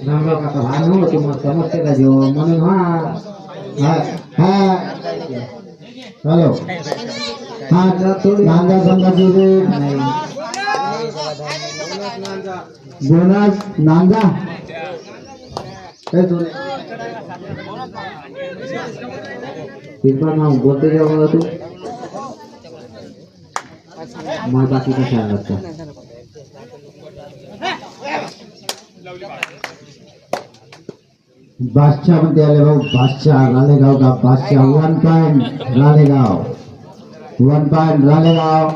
Nah, kakak kata anu cuma sama kita jual mana হ্যাঁ চলো নান্দা সন্ধ্যা দিবে বোনাস নান্দা তিনবার নাম বলতে যাব তুই আমার বাকিটা খেয়াল রাখতে बादशाह मध्ये आले भाऊ बादशाह रालेगाव का बादशाह one point Ralegaon. One point Ralegaon.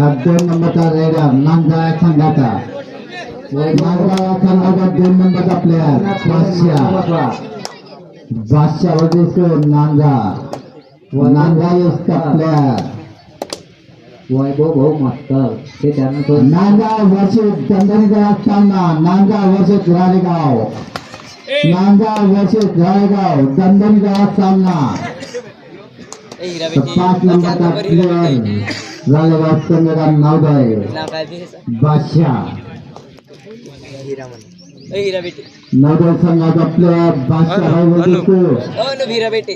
हा दोन नंबरचा रेडर नांदा संघाचा नांदा संघाचा दोन नंबरचा प्लेयर बादशाह। बादशाह वरती नांदा। नांदा इसका प्लेयर वैभव भाऊ मास्तर ते त्यांना तो नांदा वर्षित दंडनीचा असताना नांदा वर्षित रालेगाव। नांदा वर्षित रायगाव दंडन गावात सामना Eh, grabe तर पाच नंबरचा प्लेयर रालेगाव संघाचा नाव आहे बादशाह Eh, hira bete. नवदय संघाचा प्लेयर बादशाह भाई बोलतो Oh, no, hira bete.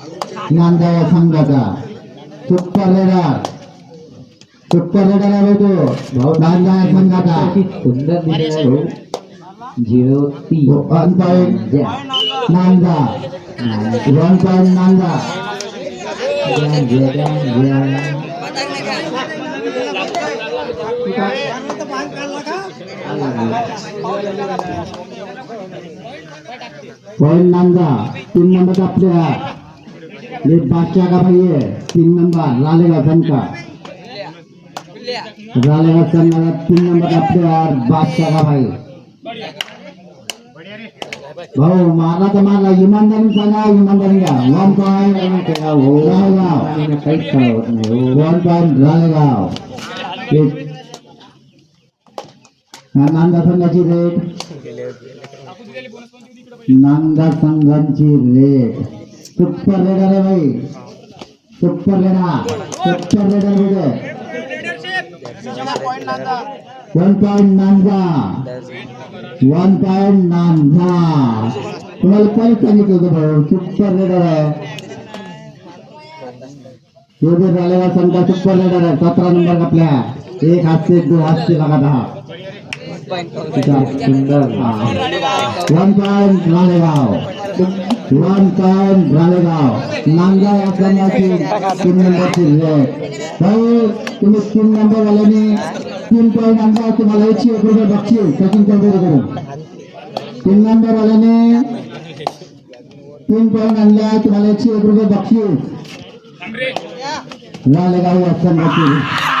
নান্দায়া সাংগাটা চুপ্পালেরা চুপ্পালেরা বলতো নান্দায়া সাংগাটা সুন্দর জিরো তিন one point Nanda. One point Nanda. Point Nanda. তিন নম্বরটা প্লেয়ার ये बादशाह का भाई है? तीन नंबर लालेगा सन का। लालेगा सन का तीन नंबर का प्लेयर बादशाह का भाई? भाऊ मारला तर मारला इमानदारी सांगा इमानदारी घ्या वन पॉइंट होत नाही वन पॉइंट हा, नांदा संघाची रेट रेट सुपर रेडर आहे भाई। सुपर रेडर सुपर रेडर कुठे one point Nanda one point Nanda तुम्हाला काही सांगितलं होतं भाऊ सुपर आहे हे। जे झालेला संघ सुपर रेडर आहे सतरा नंबर आपल्या एक हातचे दोन हातचे लगा दहा one point Ralegaon one point Ralegaon Nanda या संघाची तीन नंबरची भाऊ तुम्ही तीन नंबर वाल्याने तीन पॉइंट आणला तुम्हाला एकशे एक रुपये बक्षीस सचिन चौधरी कडून तीन नंबर वाल्याने तीन पॉइंट आणल्या तुम्हाला एकशे एक रुपये बक्षीस रालेगाव या संघाची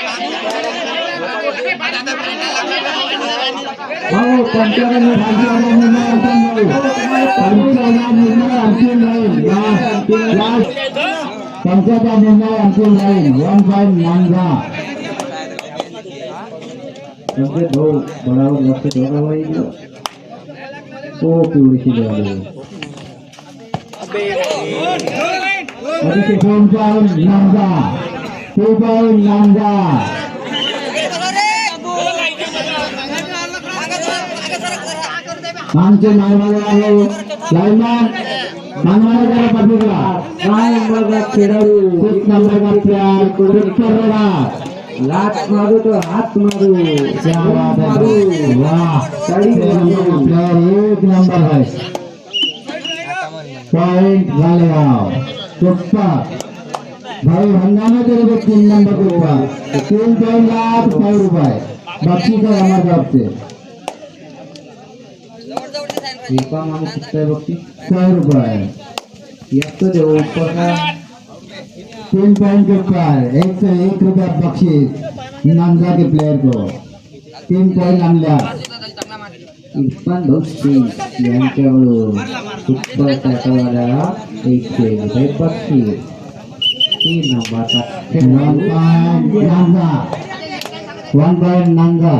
खेळ हो पंचावन्न भाजीवाला निर्णय लास्ट लास्ट पंचाचा निर्णय अंतिम राहील वन पॉईंट नांगा म्हणजे भाऊ बरोबर लक्ष ठेवा पाहिजे तो पिवळीशी द्यावी फ़ोन पाहून नांगा तो पाहून नांगा आमचे मानवाला आहे लाईनमॅन मानवाला जरा पाठवला काय नंबरचा खेळाडू सिक्स नंबरचा प्लेयर विक्टर रोडा लाच मारू तो हात मारू क्या बात है वाह प्लेयर एक नंबर है पॉइंट झालेगाव सुपर भाई हंगामा तेरे को तीन नंबर के ऊपर तीन पॉइंट लाख सौ रुपए बख्शी का हमारे तरफ से दीपा माणूस सुटतोय बघती सौ रुपए येतो ते ऊपर का तीन पॉइंट के ऊपर एक सौ एक रुपया बख्शीस नंदा के प्लेयर को तीन पॉइंट आणल्या इरफान भोसले यांच्याकडून सुपर टाकावाला एकशे रुपये बक्षीस तीन नंबरचा one point Nanda one point Nanda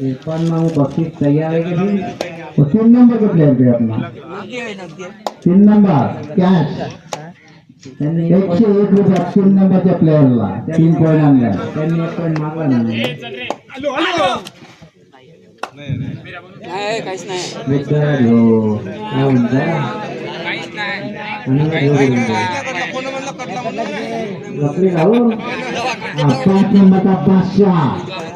Irfan माणूस बक्षीस तयार आहे की नाही? तीन नंबर के प्लेयर पे अपना। तीन नंबर? कॅश त्यांनी एकशे एक रुपया तीन नंबरच्या प्लेयरला तीन पॉईंट आणल्या त्यांनी एक पण मागला ना। काहीच नाही मित्र हो? काय म्हणता आणि काय बकरी खाऊ पाच नंबरचा बादशाह रायगाव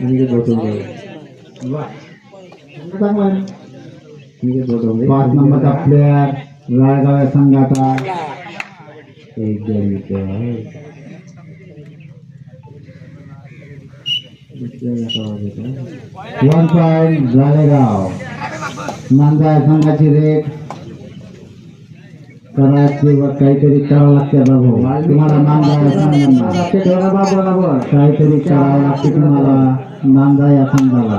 पॉईंट म्हणजे बोटवले म्हणजे बोटवले पाच नंबरचा प्लेयर रायगाव या संघाचा एक दोन मिनिटं वन पॉईंट रालेगाव नांदा या संघाची रेट करायची व काहीतरी करावं लागते बाबू तुम्हाला नांदा या संघांना ते ठेवला बा बरोबर काहीतरी करावं लागते तुम्हाला नांदा या संघाला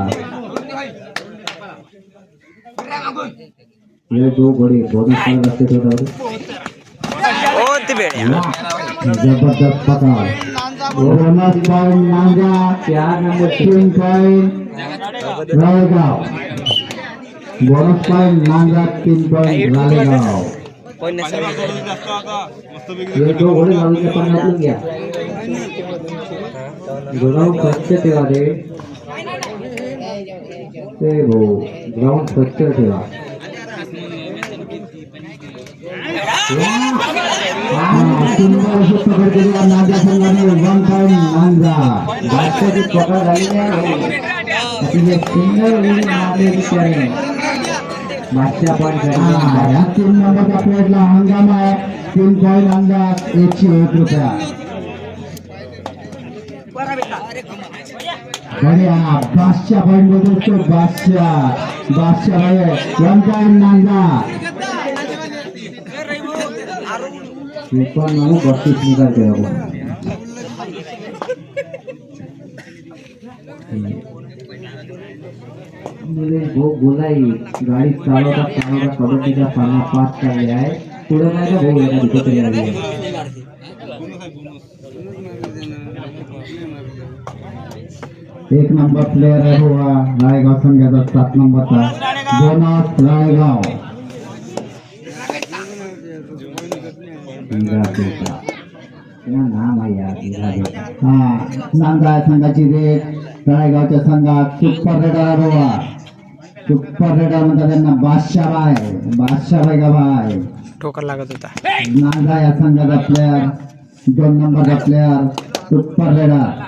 हे दो घोडे बोनस करायला लागते थोडं ओ ते बेड्या ज़बरदस्त पकड बोनस पॉईंट नांदा। चार नंबर तीन point Ralegaon bonus point Nanda तीन पॉईंट रालेगाव कोण दो घोडे लावून पण घालून घ्या ग्राउंड स्वच्छ ठेवा ते ते भाऊ ग्राउंड स्वच्छ ठेवा सुंदर अशी पकड केली या नांदा संघाने वन पॉईंट नांदा बादशाची पकड झालेली आहे अतिशय सुंदर सुंदर मारले बिचारे बादशा पण हा, या तीन नंबरच्या प्लेटला हंगाम आहे तीन पॉईंट अंदाज एकशे एक रुपया बढ़िया बादशाह पॉइंट बोलते उसको बादशाह बादशाह भाई वन पॉइंट नांदा पण म्हणून बक्षीस निकाल केला निलेश भाऊ गोलाई गाडी चालवता चालवता कबड्डीचा पाना पास चालले आहे पुढे नाही का भाऊ एका तिथे तरी आली आहे एक नंबर प्लेयर आहे हुआ रायगाव संघाचा सात नंबरचा बोनस रायगाव। हा नांदा संघाची रेट रायगावच्या संघात सुपर रेडर आहे हुआ सुपर रेडर म्हणतात त्यांना बादशाबाई बादशाबाई का बाय ठोकर लागत होता नांदा या संघाचा प्लेयर दोन नंबरचा प्लेयर सुपर रेडर।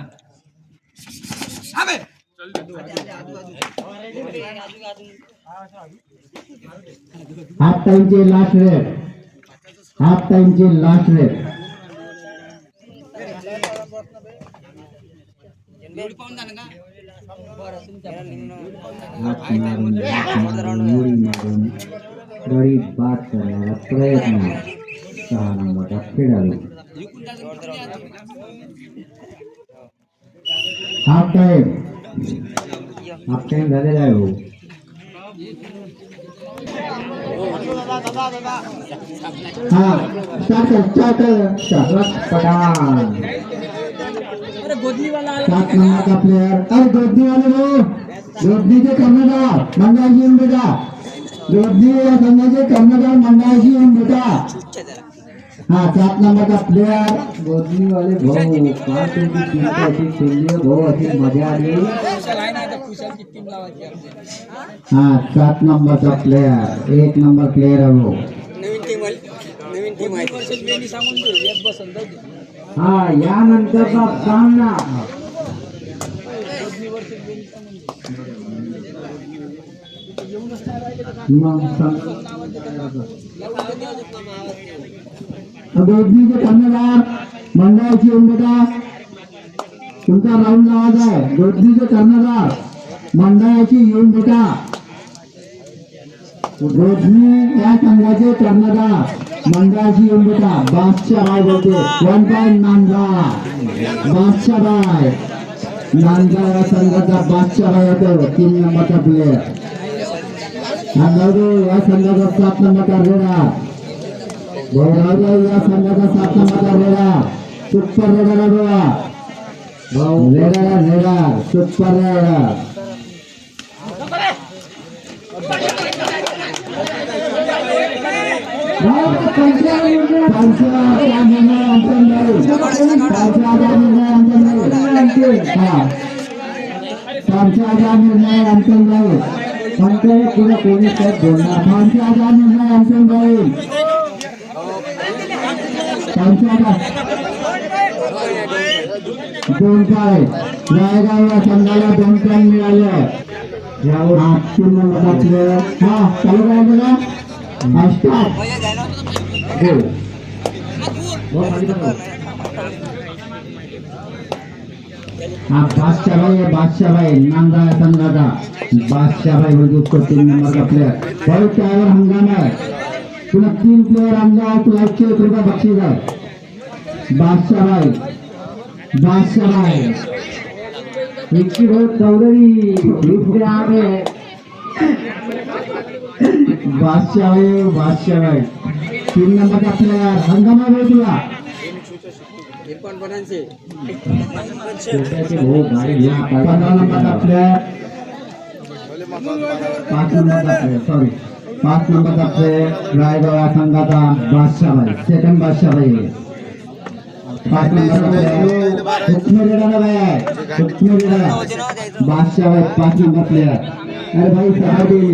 हाफ़ टाइमची लास्ट रेट हाफ़ टाइमची लास्ट रेट गडी बाद करण्याचा प्रयत्न सहा नंबरचा हाफ़ टाइम हाफ़ टाइम झालेला आहे हो? हा सात प्लेयर अरे गोदनी वाले कर्णधार बेटा। गोदनी या संघाचे कर्णधार मंडळाशी येऊन बेटा। हा सात प्लेयर भाऊ का खेळली आहे भाऊ अशी मज़ा आली हा। सात नंबरचा प्लेयर एक नंबर प्लेयर आहे भाऊ नवीन टीम नवीन टीम आहे. हा यानंतरचा सामना. गोदनीचे कर्णधार मंडळाची येऊन बेटा तुमचा राऊंड लावायचा आहे. गोदनीचे कर्णधार मंडळाची येऊन बेटा रोजनी या संघाचे कर्णधार. मंडळाची येऊन बेटा बादशाबाई बोलते वन पॉईंट नांदा बादशाबाई नांदा या संघाचा बादशाबाई होतो तीन नंबरचा प्लेअर नांदगाव या संघाचा सात नंबरचा रेडा गौराव या संघाचा सात नंबरचा रेडा सुपर रेडा राबवा रेडा रेडा सुपर रेडा. दोन काय रायगाव या संघाला दोन पॉईंट मिळाले यावर प्लेयर हा चालू करायचं का हा भाऊ खाली बघा. हा बादशाहभाई आहे बादशाहभाई नांदा या संघाचा बादशाहभाई म्हणजे उसको तीन नंबर का प्लेयर भाई त्यावर हंगाम आहे तुला तीन प्लेयर आणला तुला एकशे एक रुपये बक्षीस आहे बादशाहभाई बादशाहभाई एकशे भाऊ चौधरी इथे आहे बादशाहभाई बादशाहभाई तीन नंबर का प्लेयर हंगाम आहे भाई तुला छोट्याचे भाऊ गाडी घेऊन पंधरा नंबरचा प्लेयर पाच नंबरचा प्लेयर सॉरी पाच नंबरचा प्लेयर रायगाव या संघाचा बादशाहबाई सेकंड बादशाहबाई आहे. पाच नंबरचा प्लेयर हुकमी रेडाला बाई आहे हुकमी रेडाला बादशाहबाई पाच नंबर प्लेयर अरे भाई सहा दिली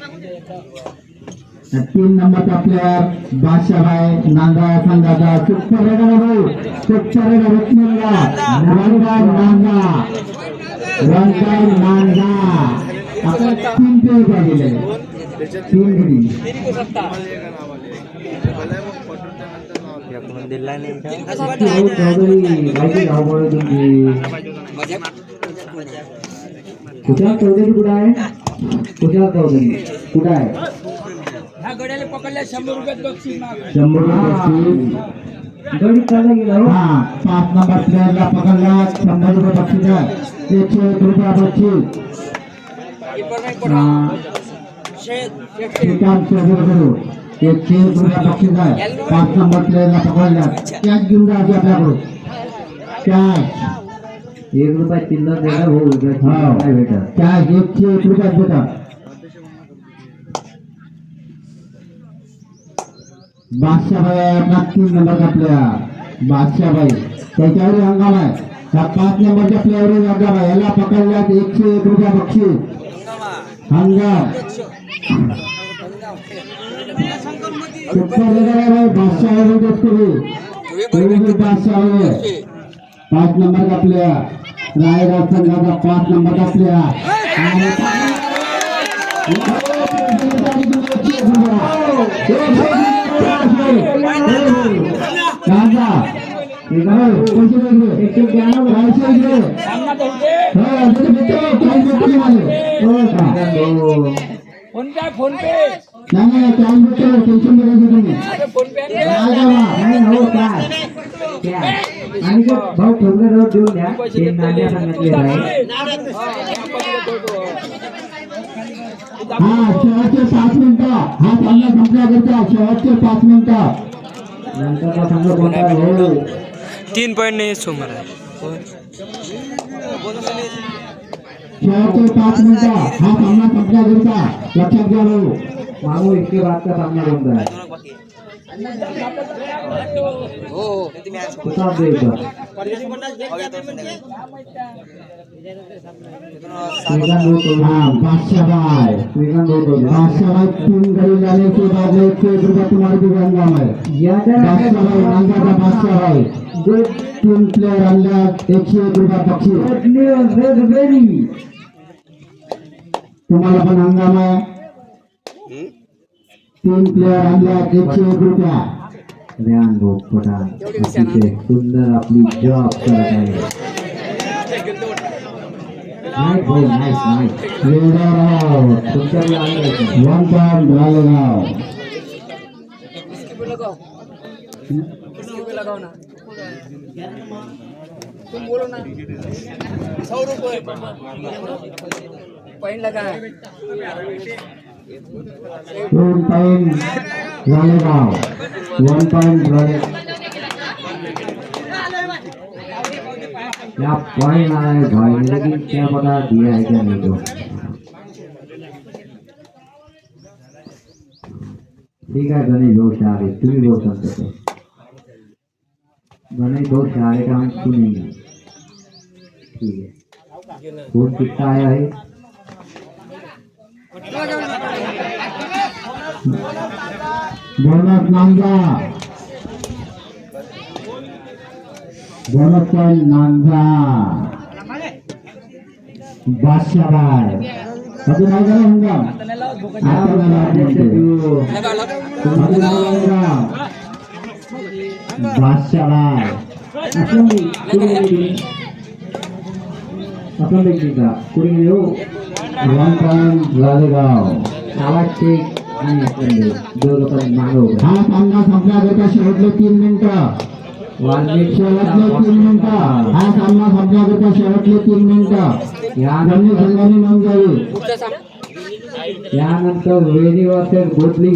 तीन नंबरचा प्लेयर बादशाहबाई नांदा संघाचा सुपर रेडर भाऊ सुपर रेडर रत्नगा रंगार नांदा रंगार नांदा आपण तीन पाहिजे तीन चौधरी कुठं आहे? चौधरी कुठं आहे? गड्याला पकडल्या शंभर रुपयात बक्षीस माग शंभर हो. पाच नंबर प्लेअरला पकडला शंभर रुपये बक्षीस. आहे एकशे एक रुपया बक्षीस. हा, श्रीकांत चौधरीकडून एकशे एक रुपया बक्षीस. आहे पाच नंबर प्लेअरला पकडला. कॅश घेऊन जायची आपल्याकडून. कॅश. एक रुपया चिल्लर देणार हो हो. काय भेटत. कॅश एकशे एक रुपयात देतात. बादशाबाई मागतील नंबर आपल्या बादशाबाई त्याच्यावर हंगाम आहे. त्या पाच नंबरच्या प्लेअरवर हंगाम आहे. याला पकडल्यात एकशे एक रुपया बक्षीस. हंगाम. पाच नंबर कापल्या रायगड संघाचा पाच नंबर कापल्या बादशाह आहे बोलतोस तुम्ही तुम्ही भी बादशाह आहे पाच नंबर का प्लेयर रायगड संघाचा पाच नंबर का प्लेयर फ़ोन पे। फ़ोन पे टेन्शन करायचं तुम्ही अरे फ़ोन पे आहे. नाही हो काय? काय? आणि ते भाऊ ठेवलं देऊन द्या ते नाण्या सांगितले आहे हा। शेवटचे पाच मिनिटं। हा सामना संपल्याकरता शेवटचे पाच मिनिटं। नंतरचा संघ कोणता आहे? हो। तीन पॉईंट नाही समोर आहे शेवटचे पाच मिनिटं हा सामना संपल्याकरता लक्षात घ्या भाऊ मामू इसके बाद का सामना कोणता आहे हिसाब दे इथं. श्रीकांत भाऊ चौधरी. हा बादशाबाई श्रीकांत भाऊ चौधरी. बादशाबाई तीन गडी जाने के बाद एक एक रुपया तुम्हारे भी हंगाम है याच्या बादशाबाई नांदाचा बादशाबाई तीन प्लेयर आणल्या एकशे एक रुपया बक्षीस वेरी तुम्हाला पण हंगाम आहे प्लेयर आणल्या एकशे एक रुपया ध्यान भाऊ सुंदर आपली जॉब करत आहे नाही भाऊ नाईस नाईस रेडाराव तुमच्या बी आलं आहे. वन पॉइंट रालेगाव लगाओ ना। तुम बोलो ना। सौ रुपये पॉइंट लगा है। दोन पॉइंट रालेगाव वन पॉइंट राले क्या पॉइंट आया भाई लेकिन क्या पता दिया है क्या नहीं तो ठीक है। गणेश भाऊ शारे तुम्ही बोल सकते हो। गणेश भाऊ शारे का हम सुनेंगे ठीक है फोन कितना आया है bonus Nanda bonus point Nanda Badshabai अजून नाही झाला हंगाम आता झाला म्हणते. अजून బాషాడా అట్లండి కుడిమిడి అట్లండి ఇంకా కుడిమిడు రామపాన్ రాజుగావ్ చాలా కేక్ అని చెప్పండి దూరపడి మానవ్ हा सामना संपण्याकरिता शेवटले तीन मिनिटं शेवटले तीन मिनिटं हा सामना संपण्याकरिता शेवटले तीन मिनिटं या दोन्ही संघाने नोंद घ्यावी यानंतर वेणीवर गोतली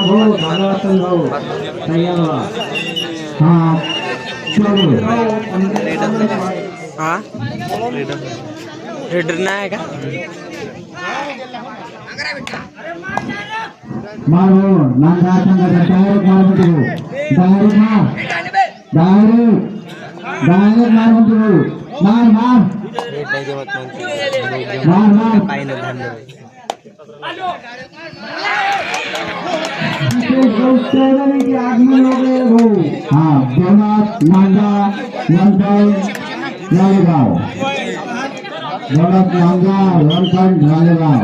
झालं असेल भाऊ तयार व्हा. हा चलो हा रेडर आहे का मारो नांदा संघाचा डायरेक्ट मार म्हणतो डायरेक्ट मार डायरेक्ट डायरेक्ट मार म्हणतो मार मार मार मार हाँ bonus Nanda one point Ralegaon bonus Nanda one point Ralegaon